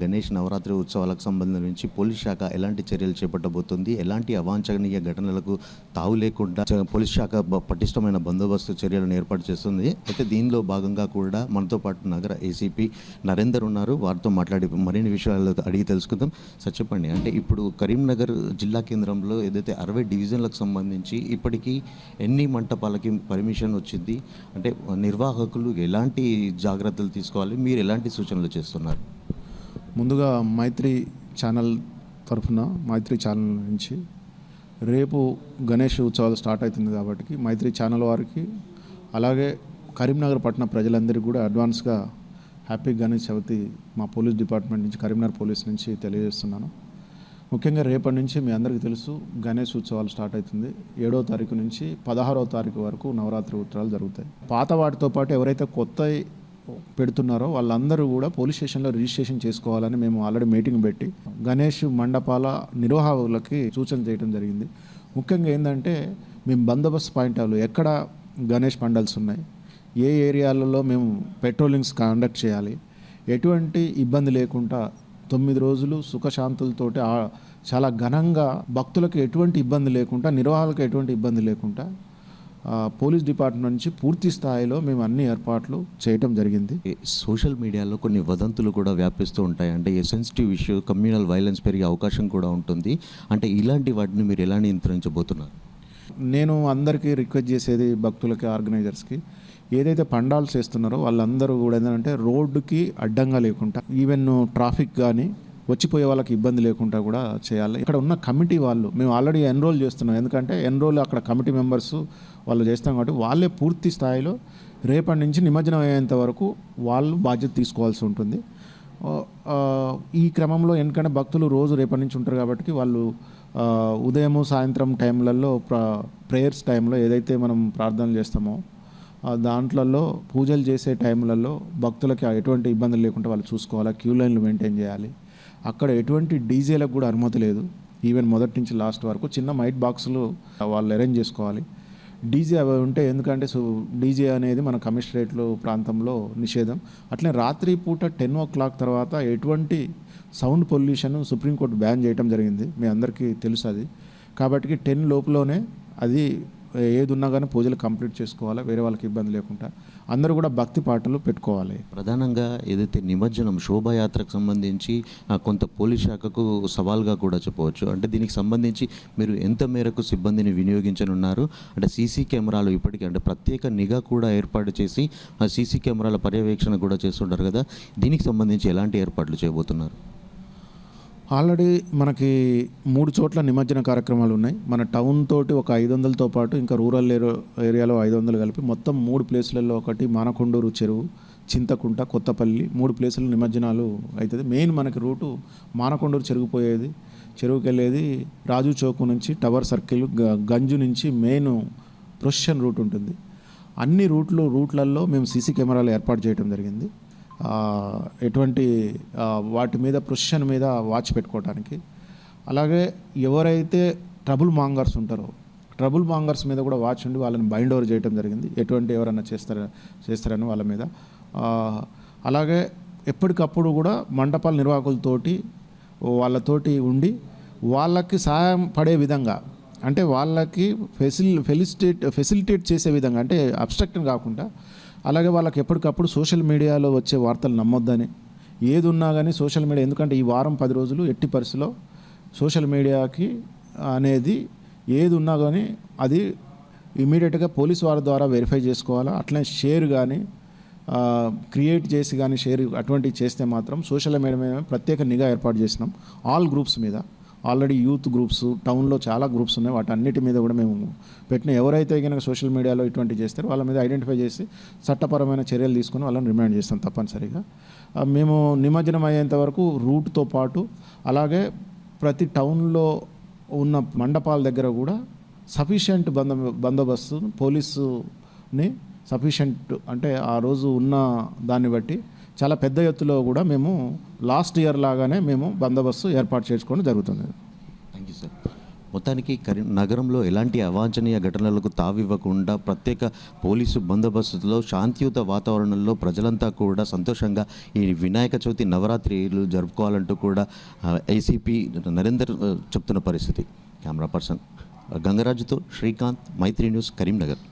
గణేష్ నవరాత్రి ఉత్సవాలకు సంబంధించి పోలీస్ శాఖ ఎలాంటి చర్యలు చేపట్టబోతుంది? ఎలాంటి అవాంఛనీయ ఘటనలకు తావు లేకుండా పోలీస్ శాఖ పటిష్టమైన బందోబస్తు చర్యలను ఏర్పాటు చేస్తుంది. అయితే దీనిలో భాగంగా కూడా మనతో పాటు నగర ఏసీపీ నరేందర్ ఉన్నారు. వారితో మాట్లాడి మరిన్ని విషయాలు అడిగి తెలుసుకుందాం. సార్ చెప్పండి. అంటే ఇప్పుడు కరీంనగర్ జిల్లా కేంద్రంలో ఏదైతే అరవై డివిజన్లకు సంబంధించి ఇప్పటికీ ఎన్ని మంటపాలకి పర్మిషన్ వచ్చింది? అంటే నిర్వాహకులు ఎలాంటి జాగ్రత్తలు తీసుకోవాలి? మీరు ఎలాంటి సూచనలు చేస్తున్నారు? ముందుగా మైత్రి ఛానల్ తరఫున మైత్రి ఛానల్ నుంచి రేపు గణేష్ ఉత్సవాలు స్టార్ట్ అవుతుంది కాబట్టి మైత్రి ఛానల్ వారికి అలాగే కరీంనగర్ పట్టణ ప్రజలందరికీ కూడా అడ్వాన్స్గా హ్యాపీ గణేష్ చవితి మా పోలీస్ డిపార్ట్మెంట్ నుంచి కరీంనగర్ పోలీస్ నుంచి తెలియజేస్తున్నాను. ముఖ్యంగా రేపటి నుంచి మీ అందరికీ తెలుసు గణేష్ ఉత్సవాలు స్టార్ట్ అవుతుంది. ఏడో తారీఖు నుంచి పదహారవ తారీఖు వరకు నవరాత్రి ఉత్సవాలు జరుగుతాయి. పాత వాటితో పాటు ఎవరైతే కొత్త పెడుతున్నారో వాళ్ళందరూ కూడా పోలీస్ స్టేషన్లో రిజిస్ట్రేషన్ చేసుకోవాలని మేము ఆల్రెడీ మీటింగ్ పెట్టి గణేష్ మండపాల నిర్వాహకులకి సూచన చేయడం జరిగింది. ముఖ్యంగా ఏంటంటే మేము బందోబస్తు పాయింట్ ఎక్కడ గణేష్ మండల్స్ ఉన్నాయి ఏ ఏరియాలలో మేము పెట్రోలింగ్స్ కండక్ట్ చేయాలి ఎటువంటి ఇబ్బంది లేకుండా తొమ్మిది రోజులు సుఖశాంతులతోటి చాలా ఘనంగా భక్తులకు ఎటువంటి ఇబ్బంది లేకుండా నిర్వాహకులకు ఎటువంటి ఇబ్బంది లేకుండా పోలీస్ డిపార్ట్మెంట్ నుంచి పూర్తి స్థాయిలో మేము అన్ని ఏర్పాట్లు చేయటం జరిగింది. సోషల్ మీడియాలో కొన్ని వదంతులు కూడా వ్యాపిస్తూ ఉంటాయి. అంటే ఏ సెన్సిటివ్ ఇష్యూ కమ్యూనల్ వైలెన్స్ పెరిగే అవకాశం కూడా ఉంటుంది. అంటే ఇలాంటి వాటిని మీరు ఎలా నియంత్రించబోతున్నారు? నేను అందరికీ రిక్వెస్ట్ చేసేది భక్తులకి ఆర్గనైజర్స్కి ఏదైతే పండాల్స్ చేస్తున్నారో వాళ్ళందరూ కూడా ఏంటంటే రోడ్డుకి అడ్డంగా లేకుండా ఈవెన్ ట్రాఫిక్ కానీ వచ్చిపోయే వాళ్ళకి ఇబ్బంది లేకుండా కూడా చేయాలి. ఇక్కడ ఉన్న కమిటీ వాళ్ళు మేము ఆల్రెడీ ఎన్రోల్ చేస్తున్నాం. ఎందుకంటే ఎన్రోల్ అక్కడ కమిటీ మెంబర్స్ వాళ్ళు చేస్తాం కాబట్టి వాళ్ళే పూర్తి స్థాయిలో రేపటి నుంచి నిమజ్జనం అయ్యేంత వరకు వాళ్ళు బాధ్యత తీసుకోవాల్సి ఉంటుంది. ఈ క్రమంలో ఎందుకంటే భక్తులు రోజు రేపటి నుంచి ఉంటారు కాబట్టి వాళ్ళు ఉదయము సాయంత్రం టైంలలో ప్ర ప్రేయర్స్ టైంలో ఏదైతే మనం ప్రార్థనలు చేస్తామో దాంట్లలో పూజలు చేసే టైంలలో భక్తులకి ఎటువంటి ఇబ్బందులు లేకుండా వాళ్ళు చూసుకోవాలి. క్యూ లైన్లు మెయింటైన్ చేయాలి. అక్కడ ఎటువంటి డీజేలకు కూడా అనుమతి లేదు. ఈవెన్ మొదటి నుంచి లాస్ట్ వరకు చిన్న మైట్ బాక్సులు వాళ్ళు అరేంజ్ చేసుకోవాలి. డీజే అవి ఉంటే ఎందుకంటే సో డీజే అనేది మన కమిషనరేట్లు ప్రాంతంలో నిషేధం. అట్లే రాత్రి పూట టెన్ ఓ క్లాక్ తర్వాత ఎటువంటి సౌండ్ పొల్యూషన్ సుప్రీంకోర్టు బ్యాన్ చేయడం జరిగింది. మీ అందరికీ తెలుసు అది. కాబట్టి టెన్ లోపులోనే అది ఏది ఉన్నా కానీ పూజలు కంప్లీట్ చేసుకోవాలి వేరే వాళ్ళకి ఇబ్బంది లేకుండా అందరూ కూడా భక్తి పాటలు పెట్టుకోవాలి. ప్రధానంగా ఏదైతే నిమజ్జనం శోభాయాత్రకు సంబంధించి కొంత పోలీస్ శాఖకు సవాల్గా కూడా చెప్పవచ్చు. అంటే దీనికి సంబంధించి మీరు ఎంత మేరకు సిబ్బందిని వినియోగించనున్నారు? అంటే సీసీ కెమెరాలు ఇప్పటికీ అంటే ప్రత్యేక నిఘా కూడా ఏర్పాటు చేసి ఆ సీసీ కెమెరాల పర్యవేక్షణ కూడా చేస్తుంటారు కదా? దీనికి సంబంధించి ఎలాంటి ఏర్పాట్లు చేయబోతున్నారు? ఆల్రెడీ మనకి మూడు చోట్ల నిమజ్జన కార్యక్రమాలు ఉన్నాయి. మన టౌన్ తోటి ఒక ఐదు వందలతో పాటు ఇంకా రూరల్ ఏరియాలో ఐదు వందలు కలిపి మొత్తం మూడు ప్లేసులలో ఒకటి మానకొండూరు చెరువు చింతకుంట కొత్తపల్లి మూడు ప్లేసులు నిమజ్జనాలు అవుతుంది మెయిన్ మనకి రూటు మానకొండూరు చెరువు పోయేది. చెరువుకి వెళ్ళేది రాజు చౌక్ నుంచి టవర్ సర్కిల్ గ- గంజు నుంచి మెయిన్ ప్రొసెషన్ రూట్ ఉంటుంది. అన్ని రూట్లు రూట్లలో మేము సీసీ కెమెరాలు ఏర్పాటు చేయడం జరిగింది. ఎటువంటి వాటి మీద ప్రొసిషన్ మీద వాచ్ పెట్టుకోవడానికి అలాగే ఎవరైతే ట్రబుల్ మాంగర్స్ ఉంటారో ట్రబుల్ మాంగర్స్ మీద కూడా వాచ్ ఉండి వాళ్ళని బైండ్ ఓవర్ చేయడం జరిగింది. ఎటువంటి ఎవరైనా చేస్తారా చేస్తారని వాళ్ళ మీద. అలాగే ఎప్పటికప్పుడు కూడా మండపాల నిర్వాహకులతోటి వాళ్ళతోటి ఉండి వాళ్ళకి సహాయం పడే విధంగా అంటే వాళ్ళకి ఫెసిల్ ఫెలిసిటేట్ ఫెసిలిటేట్ చేసే విధంగా అంటే అబ్స్ట్రక్ట్ కాకుండా అలాగే వాళ్ళకి ఎప్పటికప్పుడు సోషల్ మీడియాలో వచ్చే వార్తలు నమ్మొద్దని. ఏది ఉన్నా కానీ సోషల్ మీడియా ఎందుకంటే ఈ వారం పది రోజులు ఎట్టి పరిస్థితిలో సోషల్ మీడియాకి అనేది ఏది ఉన్నా కానీ అది ఇమీడియట్గా పోలీస్ వారి ద్వారా వెరిఫై చేసుకోవాలా? అట్లనే షేర్ కానీ క్రియేట్ చేసి కానీ షేర్ అటువంటివి చేస్తే మాత్రం సోషల్ మీడియా మీద ప్రత్యేక నిఘా ఏర్పాటు చేసినాం. ఆల్ గ్రూప్స్ మీద. ఆల్రెడీ యూత్ గ్రూప్స్ టౌన్లో చాలా గ్రూప్స్ ఉన్నాయి. వాటి అన్నిటి మీద కూడా మేము పెట్టిన ఎవరైతే కనుక సోషల్ మీడియాలో ఇటువంటి చేస్తారో వాళ్ళ మీద ఐడెంటిఫై చేసి చట్టపరమైన చర్యలు తీసుకుని వాళ్ళని రిమైండ్ చేస్తాం తప్పనిసరిగా. మేము నిమజ్జనం అయ్యేంత వరకు రూట్తో పాటు అలాగే ప్రతి టౌన్లో ఉన్న మండపాల దగ్గర కూడా సఫిషియంట్ బంద బందోబస్తు పోలీసుని సఫిషియంట్ అంటే ఆ రోజు ఉన్న దాన్ని బట్టి చాలా పెద్ద ఎత్తులో కూడా మేము లాస్ట్ ఇయర్ లాగానే మేము బందోబస్తు ఏర్పాటు చేసుకోవడం జరుగుతుంది. థ్యాంక్ యూ సార్ మొత్తానికి కరీం నగరంలో ఎలాంటి అవాంఛనీయ ఘటనలకు తావివ్వకుండా ప్రత్యేక పోలీసు బందోబస్తులో శాంతియుత వాతావరణంలో ప్రజలంతా కూడా సంతోషంగా ఈ వినాయక చవితి నవరాత్రిలు జరుపుకోవాలంటూ కూడా ఏసీపీ నరేందర్ చెప్తున్న పరిస్థితి. కెమెరా పర్సన్ గంగరాజుతో శ్రీకాంత్ మైత్రి న్యూస్ కరీంనగర్.